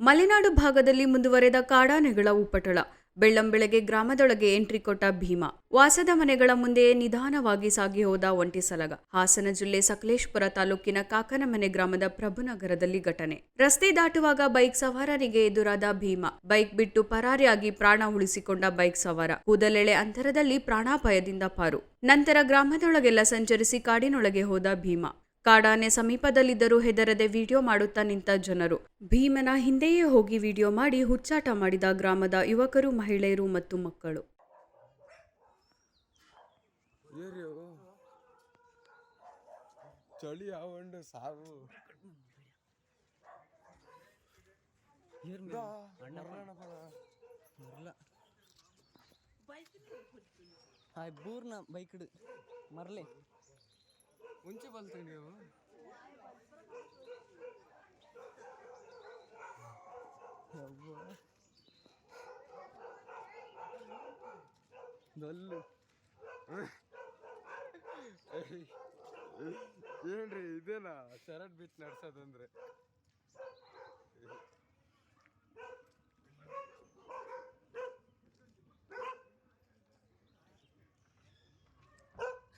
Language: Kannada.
ಮಲೆನಾಡು ಭಾಗದಲ್ಲಿ ಮುಂದುವರೆದ ಕಾಡಾನೆಗಳ ಉಪಟಳ. ಬೆಳ್ಳಂಬೆಳಗ್ಗೆ ಗ್ರಾಮದೊಳಗೆ ಎಂಟ್ರಿ ಕೊಟ್ಟ ಭೀಮ. ವಾಸದ ಮನೆಗಳ ಮುಂದೆಯೇ ನಿಧಾನವಾಗಿ ಸಾಗಿ ಹೋದ ಒಂಟಿ ಸಲಗ. ಹಾಸನ ಜಿಲ್ಲೆ ಸಕಲೇಶ್ಪುರ ತಾಲೂಕಿನ ಕಾಕನಮನೆ ಗ್ರಾಮದ ಪ್ರಭುನಗರದಲ್ಲಿ ಘಟನೆ. ರಸ್ತೆ ದಾಟುವಾಗ ಬೈಕ್ ಸವಾರರಿಗೆ ಎದುರಾದ ಭೀಮ. ಬೈಕ್ ಬಿಟ್ಟು ಪರಾರಿಯಾಗಿ ಪ್ರಾಣ ಉಳಿಸಿಕೊಂಡ ಬೈಕ್ ಸವಾರ. ಕೂದಲೆಳೆ ಅಂತರದಲ್ಲಿ ಪ್ರಾಣಾಪಾಯದಿಂದ ಪಾರು. ನಂತರ ಗ್ರಾಮದೊಳಗೆಲ್ಲ ಸಂಚರಿಸಿ ಕಾಡಿನೊಳಗೆ ಹೋದ ಭೀಮ. ಕಾಡಾನೆ ಸಮೀಪದಲ್ಲಿದ್ದರೂ ಹೆದರದೆ ವಿಡಿಯೋ ಮಾಡುತ್ತಾ ನಿಂತ ಜನರು. ಭೀಮನ ಹಿಂದೆಯೇ ಹೋಗಿ ವಿಡಿಯೋ ಮಾಡಿ ಹುಚ್ಚಾಟ ಮಾಡಿದ ಗ್ರಾಮದ ಯುವಕರು ಮಹಿಳೆಯರು ಮತ್ತು ಮಕ್ಕಳು. ಬೈಕ್ ಮರಲೆ. ಮುಂಚೆ ಬಲ್ತು ನೀವು? ಏಯ್, ಏನ್ರಿ ಇದೇನಾ? ಶರಟ್ ಬಿಟ್ಟು ನಡ್ಸೋದಂದ್ರೆ.